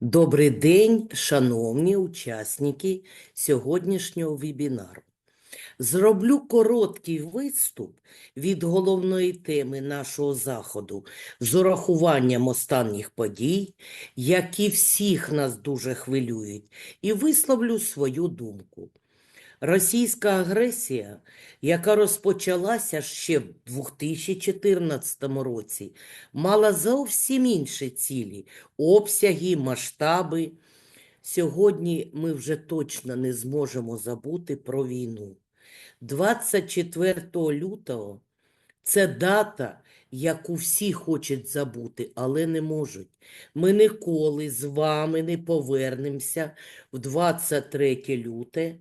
Добрий день, шановні учасники сьогоднішнього вебінару. Зроблю короткий виступ від головної теми нашого заходу з урахуванням останніх подій, які всіх нас дуже хвилюють, і висловлю свою думку. Російська агресія, яка розпочалася ще в 2014 році, мала зовсім інші цілі, обсяги, масштаби. Сьогодні ми вже точно не зможемо забути про війну. 24 лютого це дата, яку всі хочуть забути, але не можуть. Ми ніколи з вами не повернемося в 23 люте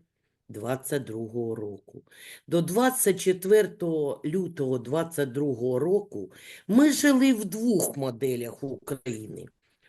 22 року. До 24 лютого 22 року ми жили в двох моделях України.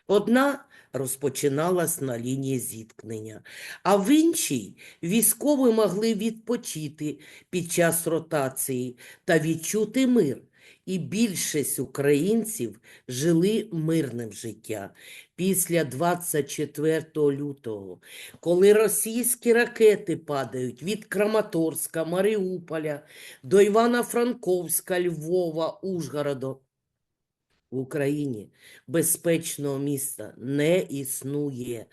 Одна розпочиналась на лінії зіткнення, а в іншій військові могли відпочити під час ротації та відчути мир. І більшість українців жили мирним життям. Після 24 лютого, коли російські ракети падають від Краматорська, Маріуполя до Івано-Франковська, Львова, Ужгорода, в Україні безпечного міста не існує.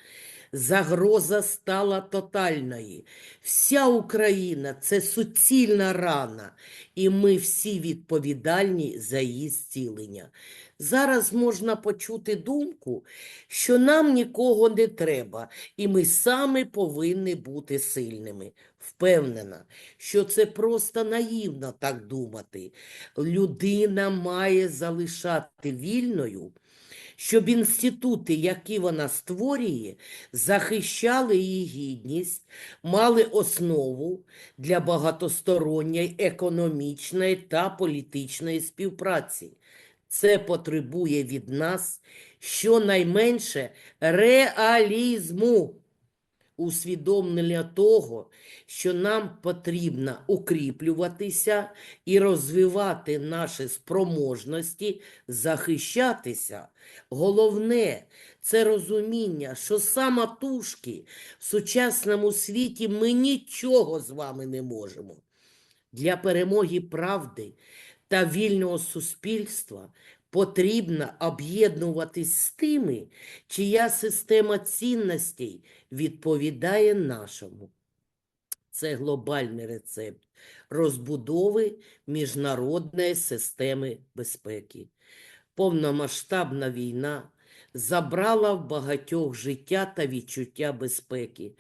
Загроза стала тотальною. Вся Україна це суцільна рана, і ми всі відповідальні за її зцілення. Зараз можна почути думку, що нам нікого не треба, і ми самі повинні бути сильними. Впевнена, що це просто наївно так думати. Людина має залишати вільною, щоб інститути, які вона створює, захищали її гідність, мали основу для багатосторонньої економічної та політичної співпраці. Це потребує від нас щонайменше реалізму усвідомлення того, що нам потрібно укріплюватися і розвивати наші спроможності захищатися. Головне це розуміння, що самотужки в сучасному світі ми нічого з вами не можемо. Для перемоги правди та вільного суспільства потрібно об'єднуватись з тими, чия система цінностей відповідає нашому. Це глобальний рецепт розбудови міжнародної системи безпеки. Повномасштабна війна забрала в багатьох життя та відчуття безпеки.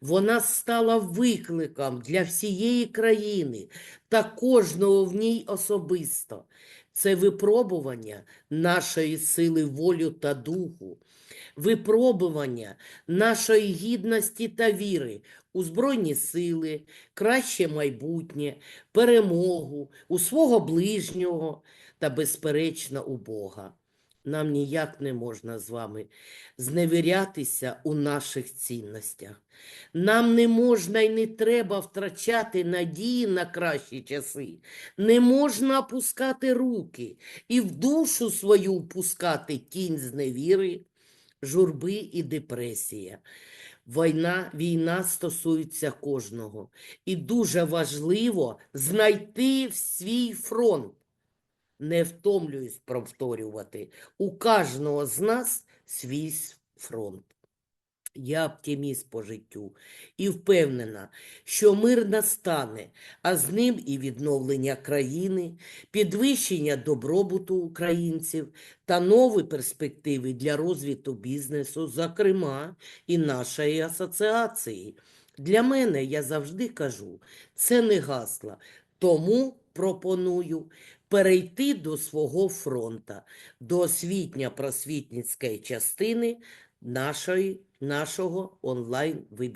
Вона стала викликом для всієї країни та кожного в ній особисто. Це випробування нашої сили волю та духу, випробування нашої гідності та віри у Збройні сили, краще майбутнє, перемогу, у свого ближнього та, безперечно, у Бога. Нам ніяк не можна з вами зневірятися у наших цінностях. Нам не можна і не треба втрачати надії на кращі часи. Не можна опускати руки і в душу свою впускати тінь зневіри, журби і депресія. Війна, війна стосується кожного. І дуже важливо знайти свій фронт. Не втомлююсь повторювати. У кожного з нас свій фронт. Я оптиміст по життю і впевнена, що мир настане, а з ним і відновлення країни, підвищення добробуту українців та нові перспективи для розвитку бізнесу, зокрема і нашої асоціації. Для мене, я завжди кажу, це не гасло, тому пропоную перейти до свого фронта, до освітньо-просвітницької частини нашої, нашого онлайн-вебінару.